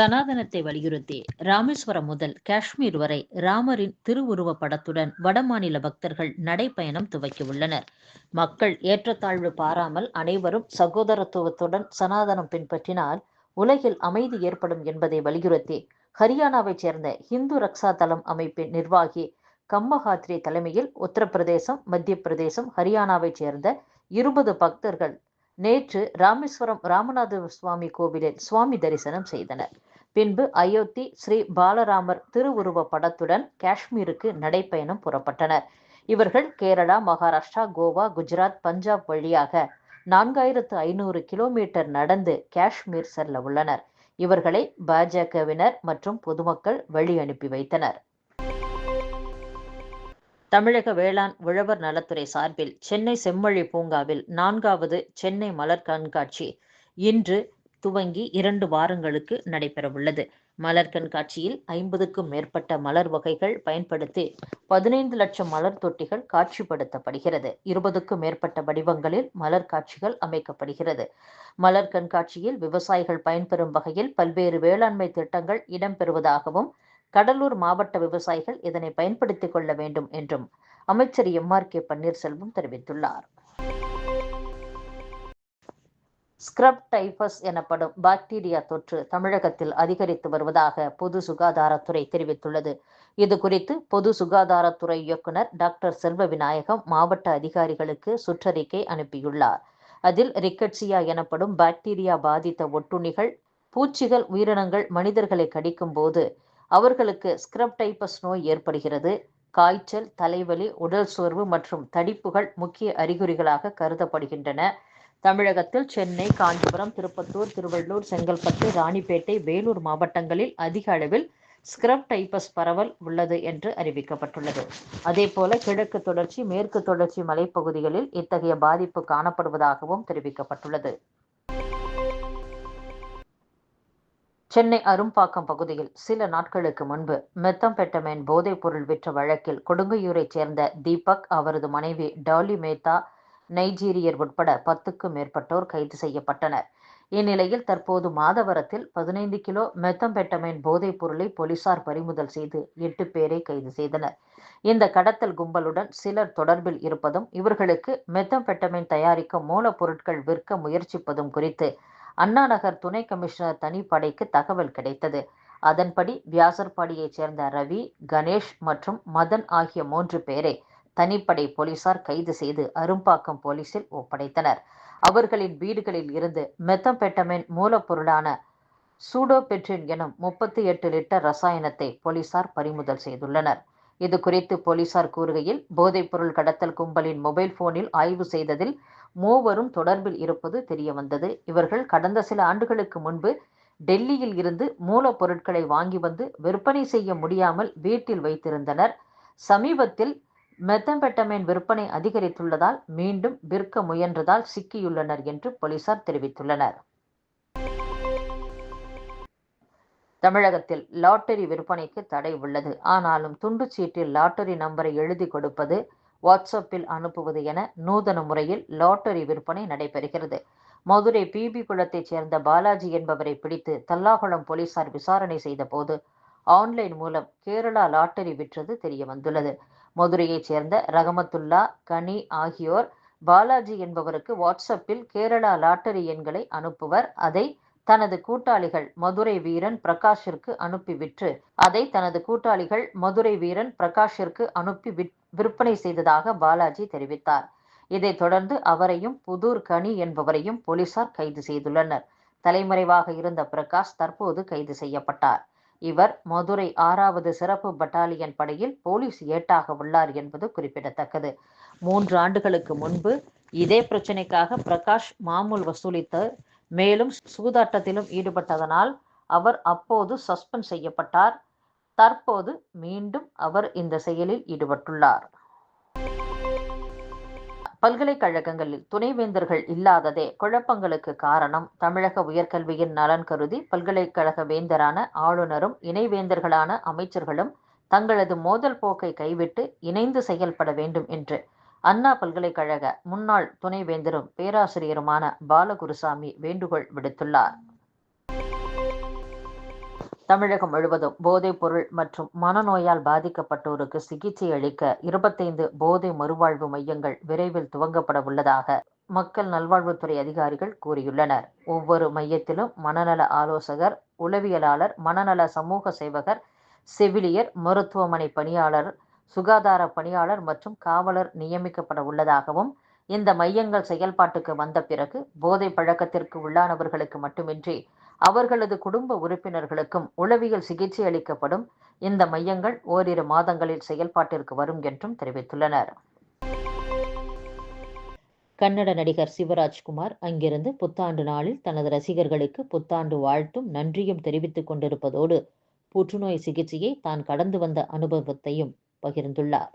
சனாதனத்தை வலியுறுத்தி ராமேஸ்வரம் முதல் காஷ்மீர் வரை ராமரின் திருவுருவ படத்துடன் வடமாநில பக்தர்கள் நடைப்பயணம் துவக்கியுள்ளனர் மக்கள் ஏற்றத்தாழ்வு பாராமல் அனைவரும் சகோதரத்துவத்துடன் சனாதனம் பின்பற்றினால் உலகில் அமைதி ஏற்படும் என்பதை வலியுறுத்தி ஹரியானாவைச் சேர்ந்த ஹிந்து ரக்ஷா தளம் அமைப்பின் நிர்வாகி கம்மஹாத்ரி தலைமையில் உத்தரப்பிரதேசம் மத்திய பிரதேசம் ஹரியானாவைச் சேர்ந்த இருபது பக்தர்கள் நேற்று ராமேஸ்வரம் ராமநாத சுவாமி கோவிலில் சுவாமி தரிசனம் செய்தனர். பின்பு அயோத்தி ஸ்ரீ பாலராமர் திருவுருவ படத்துடன் காஷ்மீருக்கு நடைப்பயணம் புறப்பட்டனர். இவர்கள் கேரளா மகாராஷ்டிரா கோவா குஜராத் பஞ்சாப் வழியாக நான்காயிரத்து ஐநூறு கிலோமீட்டர் நடந்து காஷ்மீர் செல்ல உள்ளனர். இவர்களை பாஜகவினர் மற்றும் பொதுமக்கள் வழி அனுப்பி வைத்தனர். தமிழக வேளாண் உழவர் நலத்துறை சார்பில் சென்னை செம்மொழி பூங்காவில் நான்காவது சென்னை மலர் கண்காட்சி இன்று துவங்கி இரண்டு வாரங்களுக்கு நடைபெறவுள்ளது. மலர் கண்காட்சியில் ஐம்பதுக்கும் மேற்பட்ட மலர் வகைகள் பயன்படுத்தி பதினைந்து லட்சம் மலர் தொட்டிகள் காட்சிப்படுத்தப்படுகிறது. இருபதுக்கும் மேற்பட்ட வடிவங்களில் மலர் காட்சிகள் அமைக்கப்படுகிறது. மலர் கண்காட்சியில் விவசாயிகள் பயன்பெறும் வகையில் பல்வேறு வேளாண்மை திட்டங்கள் இடம்பெறுவதாகவும் கடலூர் மாவட்ட விவசாயிகள் இதனை பயன்படுத்திக் கொள்ள வேண்டும் என்றும் அமைச்சர் எம் ஆர் கே பன்னீர்செல்வம் தெரிவித்துள்ளார். ஸ்க்ரப் டைபஸ் எனப்படும் பாக்டீரியா தொற்று தமிழகத்தில் அதிகரித்து வருவதாக பொது சுகாதாரத்துறை தெரிவித்துள்ளது. இது குறித்து பொது சுகாதாரத்துறை இயக்குனர் டாக்டர் செல்வ விநாயகம் மாவட்ட அதிகாரிகளுக்கு சுற்றறிக்கை அனுப்பியுள்ளார். அதில் ரிக்கட்சியா எனப்படும் பாக்டீரியா பாதித்த ஒட்டுண்ணிகள் பூச்சிகள் உயிரினங்கள் மனிதர்களை கடிக்கும் போது அவர்களுக்கு ஸ்க்ரப் டைபஸ் நோய் ஏற்படுகிறது. காய்ச்சல் தலைவலி உடல் சோர்வு மற்றும் தடிப்புகள் முக்கிய அறிகுறிகளாக கருதப்படுகின்றன. தமிழகத்தில் சென்னை காஞ்சிபுரம் திருப்பத்தூர் திருவள்ளூர் செங்கல்பட்டு ராணிப்பேட்டை வேலூர் மாவட்டங்களில் அதிக அளவில் ஸ்கிரப் டைபஸ் பரவல் உள்ளது என்று அறிவிக்கப்பட்டுள்ளது. அதேபோல கிழக்கு தொடர்ச்சி மேற்கு தொடர்ச்சி மலைப்பகுதிகளில் இத்தகைய பாதிப்பு காணப்படுவதாகவும் தெரிவிக்கப்பட்டுள்ளது. சென்னை அரும்பாக்கம் பகுதியில் சில நாட்களுக்கு முன்பு மெத்தம்பெட்டமேன் போதைப் பொருள் விற்ற வழக்கில் கொடுங்கையூரைச் சேர்ந்த தீபக் அவரது மனைவி டாலி மேத்தா நைஜீரியர் உட்பட பத்துக்கும் மேற்பட்டோர் கைது செய்யப்பட்டனர். இந்நிலையில் தற்போது மாதவரத்தில் பதினைந்து கிலோ மெத்தம்பெட்டமைன் போதைப் பொருளை போலீசார் பறிமுதல் செய்து எட்டு பேரை கைது செய்தனர். இந்த கடத்தல் கும்பலுடன் சிலர் தொடர்பில் இருப்பதும் இவர்களுக்கு மெத்தம்பெட்டமைன் தயாரிக்க மூலப்பொருட்கள் விற்க முயற்சிப்பதும் குறித்து அண்ணா நகர் துணை கமிஷனர் தனிப்படைக்கு தகவல் கிடைத்தது. அதன்படி வியாசர்பாடியைச் சேர்ந்த ரவி கணேஷ் மற்றும் மதன் ஆகிய மூன்று பேரை தனிப்படை போலீசார் கைது செய்து அரும்பாக்கம் போலீசில் ஒப்படைத்தனர். அவர்களின் வீடுகளில் இருந்து மெத்தம்பெட்டமின் மூலப்பொருளான சூடோபெட்ரின் எனும் முப்பத்தி எட்டு லிட்டர் ரசாயனத்தை போலீசார் பறிமுதல் செய்துள்ளனர். இது குறித்து போலீசார் கூறுகையில் போதைப்பொருள் கடத்தல் கும்பலின் மொபைல் போனில் ஆய்வு செய்ததில் மூவரும் தொடர்பில் இருப்பது தெரியவந்தது. இவர்கள் கடந்த சில ஆண்டுகளுக்கு முன்பு டெல்லியில் இருந்து மூலப்பொருட்களை வாங்கி வந்து விற்பனை செய்ய முடியாமல் வீட்டில் வைத்திருந்தனர். சமீபத்தில் மெத்தம்பெட்டமைன் விற்பனை அதிகரித்துள்ளதால் மீண்டும் விற்க முயன்றதால் சிக்கியுள்ளனர் என்று போலீசார் தெரிவித்துள்ளனர். தமிழகத்தில் லாட்டரி விற்பனைக்கு தடை உள்ளது. ஆனாலும் துண்டு சீட்டில் லாட்டரி நம்பரை எழுதி கொடுப்பது வாட்ஸ்அப்பில் அனுப்புவது என நூதன முறையில் லாட்டரி விற்பனை நடைபெறுகிறது. மதுரை பிபி குளத்தைச் சேர்ந்த பாலாஜி என்பவரை பிடித்து தல்லாகுளம் போலீசார் விசாரணை செய்தபோது ஆன்லைன் மூலம் கேரளா லாட்டரி விற்றது தெரிய வந்துள்ளது மதுரையைச் சேர்ந்த ரகமத்துல்லா கனி ஆகியோர் பாலாஜி என்பவருக்கு வாட்ஸ்அப்பில் கேரளா லாட்டரி எண்களை அனுப்புவர். அதை தனது கூட்டாளிகள் மதுரை வீரன் பிரகாஷிற்கு அனுப்பி விற்று அதை தனது கூட்டாளிகள் மதுரை வீரன் பிரகாஷிற்கு அனுப்பி விற்பனை செய்ததாக பாலாஜி தெரிவித்தார். இதைத் தொடர்ந்து அவரையும் புதூர் கனி என்பவரையும் போலீசார் கைது செய்துள்ளனர். தலைமறைவாக இருந்த பிரகாஷ் தற்போது கைது செய்யப்பட்டார். இவர் மதுரை ஆறாவது சிறப்பு பட்டாலியன் படையில் போலீஸ் ஏட்டாக உள்ளார் என்பது குறிப்பிடத்தக்கது. மூன்று ஆண்டுகளுக்கு முன்பு இதே பிரச்சனைக்காக பிரகாஷ் மாமூல் வசூலித்து மேலும் சூதாட்டத்திலும் ஈடுபட்டதனால் அவர் அப்போது சஸ்பெண்ட் செய்யப்பட்டார். தற்போது மீண்டும் அவர் இந்த செயலில் ஈடுபட்டுள்ளார். பல்கலைக்கழகங்களில் துணைவேந்தர்கள் இல்லாததே குழப்பங்களுக்கு காரணம். தமிழக உயர்கல்வியின் நலன் கருதி பல்கலைக்கழக வேந்தரான ஆளுநரும் இணைவேந்தர்களான அமைச்சர்களும் தங்களது மோதல் போக்கை கைவிட்டு இணைந்து செயல்பட வேண்டும் என்று அண்ணா பல்கலைக்கழக முன்னாள் துணைவேந்தரும் பேராசிரியருமான பாலகுருசாமி வேண்டுகோள் விடுத்துள்ளார். தமிழகம் முழுவதும் போதைப் பொருள் மற்றும் மனநோயால் பாதிக்கப்பட்டோருக்கு சிகிச்சை அளிக்க இருபத்தைந்து போதை மறுவாழ்வு மையங்கள் விரைவில் துவங்கப்பட உள்ளதாக மக்கள் நல்வாழ்வுத்துறை அதிகாரிகள் கூறியுள்ளனர். ஒவ்வொரு மையத்திலும் மனநல ஆலோசகர் உளவியலாளர் மனநல சமூக சேவகர் செவிலியர் மருத்துவமனை பணியாளர் சுகாதார பணியாளர் மற்றும் காவலர் நியமிக்கப்பட உள்ளதாகவும் இந்த மையங்கள் செயல்பாட்டுக்கு வந்த பிறகு போதை பழக்கத்திற்கு உள்ளானவர்களுக்கு மட்டுமின்றி அவர்களது குடும்ப உறுப்பினர்களுக்கும் உளவியல் சிகிச்சை அளிக்கப்படும். இந்த மையங்கள் ஓரிரு மாதங்களில் செயல்பாட்டிற்கு வரும் என்றும் தெரிவித்துள்ளனர். கன்னட நடிகர் சிவராஜ்குமார் அங்கிருந்து புத்தாண்டு நாளில் தனது ரசிகர்களுக்கு புத்தாண்டு வாழ்த்தும் நன்றியும் தெரிவித்துக் கொண்டிருப்பதோடு புற்றுநோய் சிகிச்சையை தான் கடந்து வந்த அனுபவத்தையும் பகிர்ந்துள்ளார்.